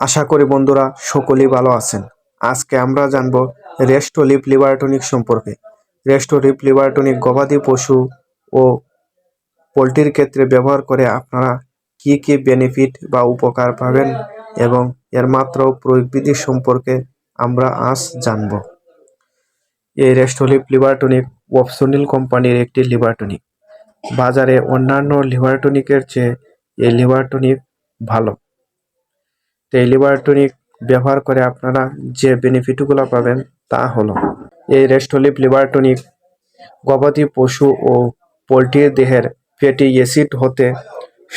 আশা করি বন্ধুরা সকলেই ভালো আছেন। আজকে আমরা জানব রেস্টোলিপ লিভারটনিক সম্পর্কে। রেস্টোলিপ লিভারটনিক গবাদি পশু ও পোলট্রির ক্ষেত্রে ব্যবহার করে আপনারা কি কি বেনিফিট বা উপকার পাবেন এবং এর মাত্র প্রয়োগবিধি সম্পর্কে আমরা আজ জানব। এই রেস্টোলিপ লিভারটনিক ওপসোনিল কোম্পানির একটি লিভারটনিক। বাজারে অন্যান্য লিভারটনিকের চেয়ে এই লিভারটনিক ভালো। তো এই লিভার টনিক ব্যবহার করে আপনারা যে বেনিফিটগুলো পাবেন তা হলো, এই রেস্টোলিপ লিভার টনিক গবাদি পশু ও পোলট্রির দেহের ফ্যাটি অ্যাসিড হতে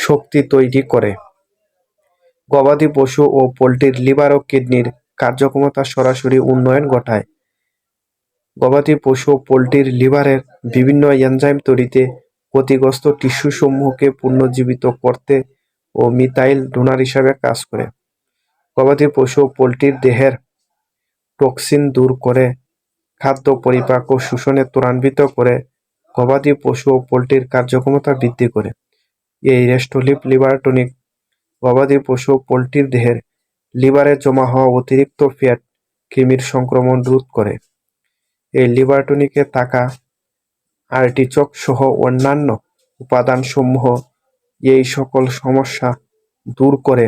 শক্তি তৈরি করে। গবাদি পশু ও পোলট্রির লিভার ও কিডনির কার্যক্ষমতা সরাসরি উন্নয়ন ঘটায়। গবাদি পশু ও পোলট্রির লিভারের বিভিন্ন এনজাইম তৈরিতে ক্ষতিগ্রস্ত টিস্যুসমূহকে পুনর্জীবিত করতে ও মিথাইল ডোনার হিসাবে কাজ করে। গবাদি পশু পোলট্রির দেহের টক্সিন দূর করে, খাদ্য পরিপাক ও শোষণে ত্বরান্বিত করে গবাদি পশু ও পোলট্রির কার্যক্ষমতা বৃদ্ধি করে। এই রেস্টোলিপ লিভার টনিক গবাদি পশু ও পোলট্রির দেহের লিভারে জমা হওয়া অতিরিক্ত ফ্যাট কৃমির সংক্রমণ রোধ করে। এই লিভার টনিকে থাকা আর্টিচক সহ অন্যান্য উপাদানসমূহ এই সকল সমস্যা দূর করে।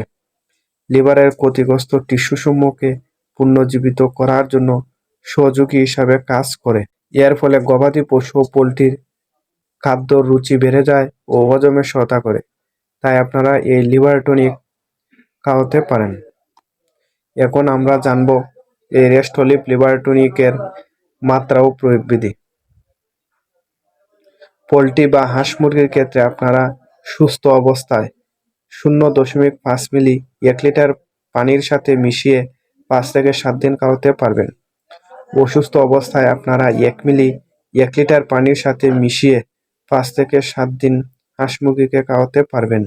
লিভারের ক্ষতিগ্রস্ত টিস্যুসমূহকে পুনর্জীবিত করার জন্য সহযোগী হিসাবে কাজ করে। এর ফলে গবাদি পশু ও পোলট্রির খাদ্য রুচি বেড়ে যায় ও হজমে সহায়তা করে। তাই আপনারা এই লিভার টনিক খাওয়াতে পারেন। এখন আমরা জানব এই রেস্টলিপ লিভার টনিকের মাত্রা ও প্রয়োগবিধি পোলট্রি বা হাঁস মুরগির ক্ষেত্রে আপনারা সুস্থ অবস্থায় শূন্য দশমিক পাঁচ মিলি এক লিটার পানির সাথে মিশিয়ে পাঁচ থেকে সাত দিন খাওয়াতে পারবেন। অসুস্থ অবস্থায় আপনারা এক মিলি এক লিটার পানির সাথে মিশিয়ে পাঁচ থেকে সাত দিন হাঁস মুরগিকে খাওয়াতে পারবেন।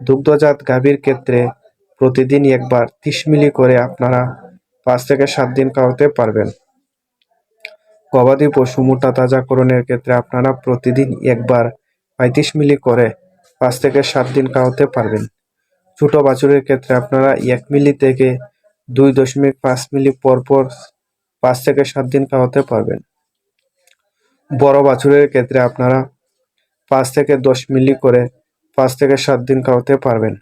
দুগ্ধজাত গাভীর ক্ষেত্রে প্রতিদিন একবার তিরিশ মিলি করে আপনারা পাঁচ থেকে সাত দিন খাওয়াতে পারবেন। গবাদি পশু মোটা তাজাকরণের ক্ষেত্রে আপনারা প্রতিদিন একবার পঁয়ত্রিশ মিলি করে পাঁচ থেকে সাত দিন খাওয়াতে পারবেন। ছোট বাছুরের ক্ষেত্রে আপনারা এক মিলি থেকে দুই দশমিক পাঁচ মিলি পরপর পাঁচ থেকে সাত দিন খাওয়াতে পারবেন। বড় বাছুরের ক্ষেত্রে আপনারা পাঁচ থেকে দশ মিলি করে পাঁচ থেকে সাত দিন খাওয়াতে পারবেন।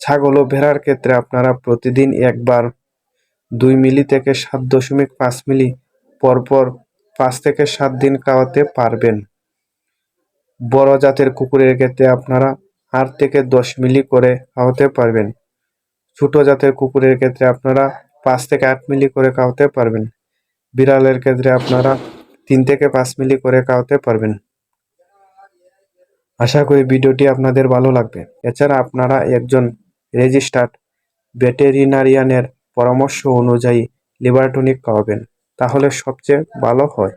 ছাগল ও ভেড়ার ক্ষেত্রে আপনারা প্রতিদিন একবার দুই মিলি থেকে সাত দশমিক পাঁচ মিলি পরপর পাঁচ থেকে সাত দিন খাওয়াতে পারবেন। বড় জাতের কুকুরের ক্ষেত্রে আপনারা আট থেকে দশ মিলি করে খাওয়াতে পারবেন। ছোট জাতের কুকুরের ক্ষেত্রে আপনারা পাঁচ থেকে আট মিলি করে খাওয়াতে পারবেন। বিড়ালের ক্ষেত্রে আপনারা তিন থেকে পাঁচ মিলি করে খাওয়াতে পারবেন। আশা করি ভিডিওটি আপনাদের ভালো লাগবে। এছাড়া আপনারা একজন রেজিস্টার্ড ভেটেরিনারিয়ানের পরামর্শ অনুযায়ী লিভার টনিক খাওয়াবেন, তাহলে সবচেয়ে ভালো হয়।